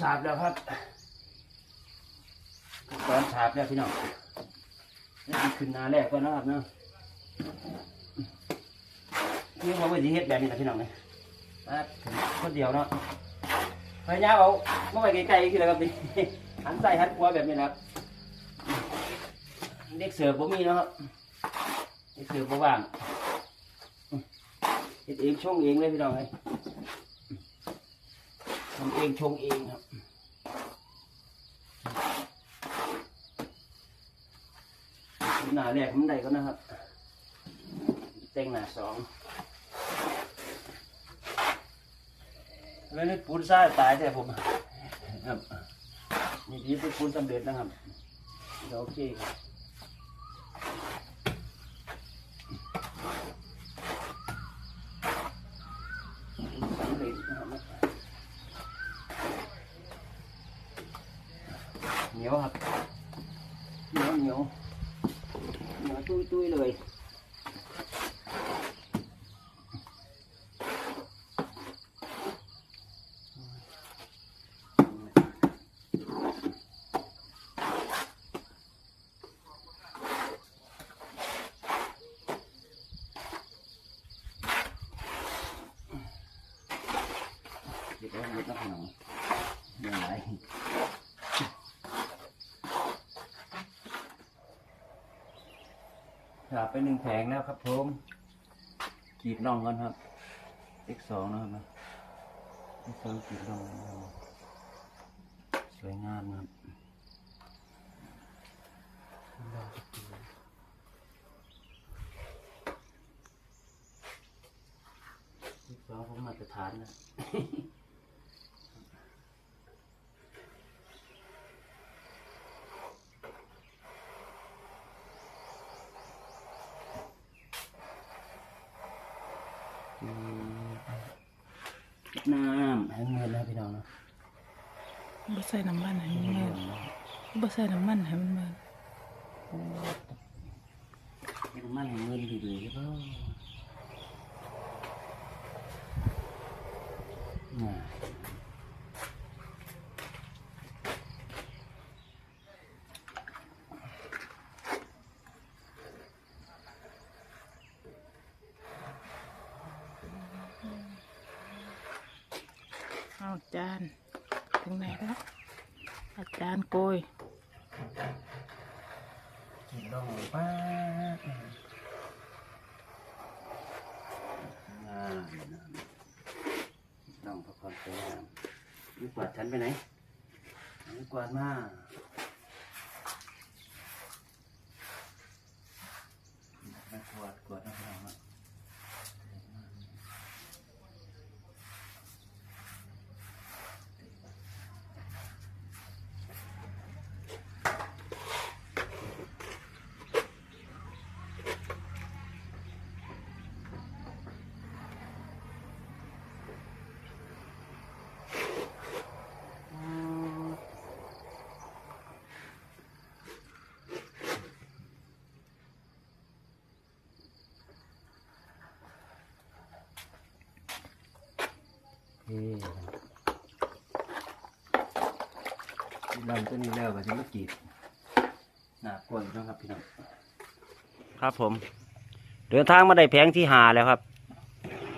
ฉาบแล้วครับตอนฉาบแล้วพี่น้องนี่คือขึ้นนาแรกก็นะครับเนาะนี่เขาไปที่เฮ็ดแบบนี้นะพี่น้องเนี่ยครับคนเดียวเนาะพยายามเอาเมื่อไหร่ไกลๆคืออะไรครับนี่หันใส่หันขวาแบบนี้นะครับเด็กเสิร์ฟผมมีเนาะครับเด็กเสิร์ฟผมว่างเฮ็ดเองชงเองเลยพี่น้องเลย ทำเองชงเองครับหน้าแรกมันได้ก็นะครับเต็งหน้าสองแล้วนี่ปูนซ่าตายแต่ผมครับนี่ดีเป็นปูนสำเร็จนะครับเดี๋ยวโอเคครับสำเร็จนะครับ เหนียวครับเหนียวเหนียวเหนียวตุ้ยตุ้ยเลยเดี๋ยวเราเล็ดน้ำหนังยังไง ครับไปหนึ่งแผงแล้วครับผมกีดน่องกันครับเล็กสองนะครับนะเล็กสองกีดน่องนะครับสวยงามนะครับสองผมมาตรฐานนะ น้ำให้เงินแล้วพี่น้องเนาะบ่ใส่น้ำมันให้มันเมินบ่ใส่น้ำมันให้มันเมินให้มันให้เงินดีๆก็น่ อาจานถึงไหนแล้วอาจารย์โกยกินลงป้าดงามน้องพระพรสวยงามนี่กวาดฉันไปไหนนี่กวาดมาไม่กวาดกวาด เฮ้ลำต้นนี้แล้วก็จะมากรีดหนากวนนะครับพี่น้องครับผม เดินทางมาได้แผงที่หาแล้วครับ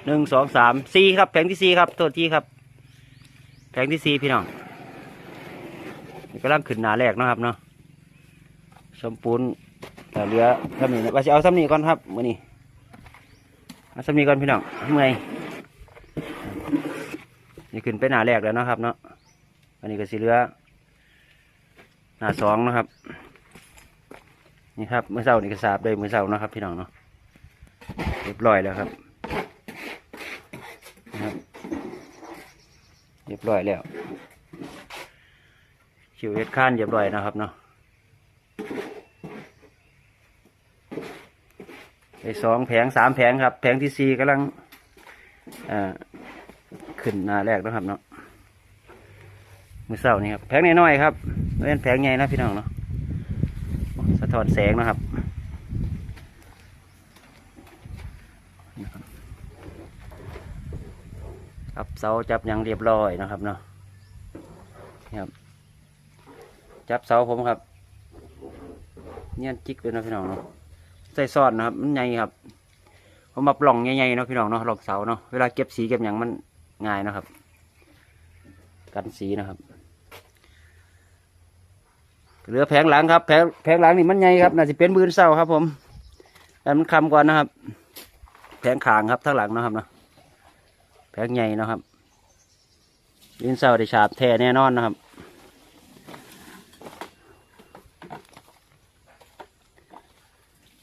หนึ่งสองสามสี่ครับ แผงที่สี่ครับโทษทีครับ แผงที่สี่พี่น้องนี่กำลังขึ้นหนาแรกนะครับเนาะสมปูนแต่เหลือซ้ำนี้นะว่าจะเอาซ้ำนี้ก่อนครับมือนี้เอาซ้ำนี้ก่อนพี่น้องเมื่อย นี่ขึ้นไปหน้าแรกแล้วนะครับ เนาะอันนี้ก็สีเหลือหน้าสองนะครับ นี่ครับเมื่อเช้านี่ก็สาบได้เมื่อเช้านะครับ พี่น้องเนาะเรียบร้อยแล้วครับนะครับ เรียบร้อยแล้วคิวเอ็ดข้านเรียบร้อยนะครับเนาะไปสองแผงสามแผงครับ แผงที่สี่กำลังอ่า ขึ้นหน้าแรกนะครับเนาะมือเศร้านี่ครับแผงน้อยๆครับไม่เป็นแผงใหญ่นะพี่น้องเนาะสะท้อนแสงนะครับครับเสาจับอย่างเรียบร้อยนะครับเนาะนี่ครับ จับเสาผมครับ เนี่ยจิกเลยนะพี่น้องเนาะใส่ซอสนะครับมันใหญ่ครับผมมาปล่องใหญ่ๆเนาะพี่น้องเนาะหลอกเสาเนาะเวลาเก็บสีเก็บอย่างมัน ง่ายนะครับ กันสีนะครับเหลือแผงหลังครับ แผงแผงหลังนี่มันใหญ่ครับน่าจะเป็นมือเสาครับ ผมแต่มันคำก่อนนะครับ แผงขางครับทั้งหลังนะครับเนาะแผงใหญ่นะครับยืนเสาได้ฉาบแท้แน่นอนนะครับ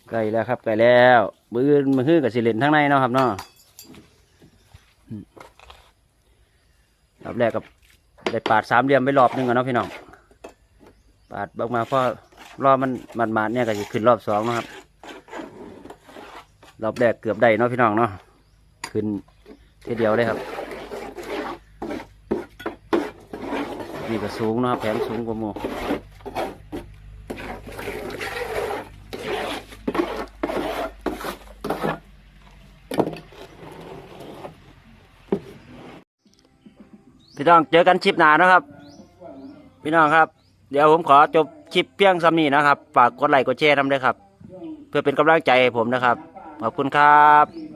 ไก่แล้วครับไก่แล้วมือมือฮื้อกับสิเลนทั้งในเนาะครับเนาะอืม รอบแรกกับได้ปาดสามเหลี่ยมไปรอบนึงก่อนเนาะพี่น้อง ปาดบางมาพอรอบมันมันมาดๆเนี่ยก็จะขึ้นรอบสองนะครับ รอบแรกเกือบได้เนาะพี่น้องเนาะ ขึ้นทีเดียวเลยครับ นี่ก็สูงนะครับแผงสูงกว่าโม พี่น้องเจอกันชิปหน้านะครับ พี่น้องครับ เดี๋ยวผมขอจบคลิปเพียงซ้ำนี้นะครับ ฝากกดไลค์กดแชร์ทำด้วยครับ เพื่อเป็นกำลังใจให้ผมนะครับ ขอบคุณครับ